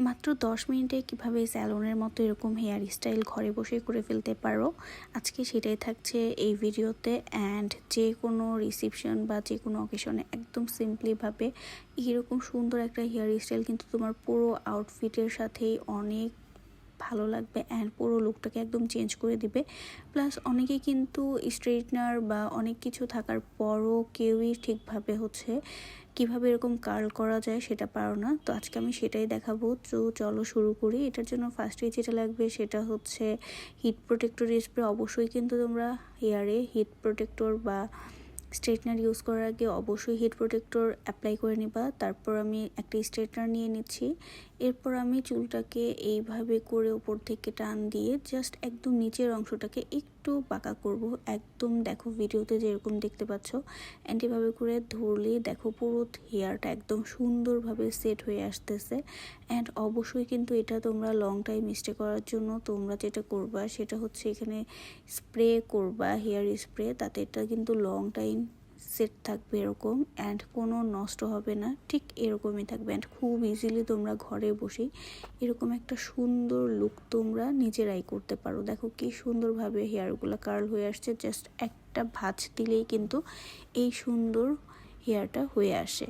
মাত্র দশ মিনিটে কীভাবে স্যালনের মতো এরকম হেয়ার স্টাইল ঘরে বসে করে ফেলতে পারো? আজকে সেটাই থাকছে এই ভিডিওতে অ্যান্ড যে কোনো রিসিপশন বা যে কোনো অকেশনে একদম সিম্পলিভাবে এরকম সুন্দর একটা হেয়ার স্টাইল কিন্তু তোমার পুরো আউটফিটের সাথেই অনেক ভালো লাগবে অ্যান্ড পুরো লুকটাকে একদম চেঞ্জ করে দিবে। প্লাস অনেকে কিন্তু স্ট্রেটনার বা অনেক কিছু থাকার পরও কেউই ঠিকভাবে হচ্ছে কীভাবে এরকম কার্ল করা যায় সেটা পারো না। তো আজকে আমি সেটাই দেখাবো। তো চলো শুরু করি। এটার জন্য ফার্স্টে যেটা লাগবে সেটা হচ্ছে হিট প্রোটেক্টর স্প্রে অবশ্যই কিন্তু তোমরা হেয়ারে হিট প্রোটেক্টর বা স্ট্রেটনার ইউজ করার আগে অবশ্যই হিট প্রোটেক্টর অ্যাপ্লাই করে নিবা। তারপর আমি একটা স্ট্রেটনার নিয়ে নিচ্ছি। এরপর আমি চুলটাকে এইভাবে করে উপর থেকে টান দিয়ে জাস্ট একদম নিচের অংশটাকে একটু বাঁকা করব। একদম দেখো ভিডিওতে যেরকম দেখতে পাচ্ছ। অ্যান্ড এভাবে করে ধরলে দেখো পুরো হেয়ারটা একদম সুন্দরভাবে সেট হয়ে আসতেছে। অ্যান্ড অবশ্যই কিন্তু এটা তোমরা লং টাইম স্টে করার জন্য তোমরা যেটা করবা সেটা হচ্ছে এখানে স্প্রে করবা হেয়ার স্প্রে তাতে এটা কিন্তু লং টাইম সেট থাকবে এরকম অ্যান্ড কোনো নষ্ট হবে না, ঠিক এরকমই থাকবে অ্যান্ড খুব ইজিলি তোমরা ঘরে বসেই এরকম একটা সুন্দর লুক তোমরা নিজেরাই করতে পারো। দেখো কি সুন্দরভাবে হেয়ারগুলো কার্ল হয়ে আসছে জাস্ট একটা ভাঁজ দিলেই কিন্তু এই সুন্দর হেয়ারটা হয়ে আসে।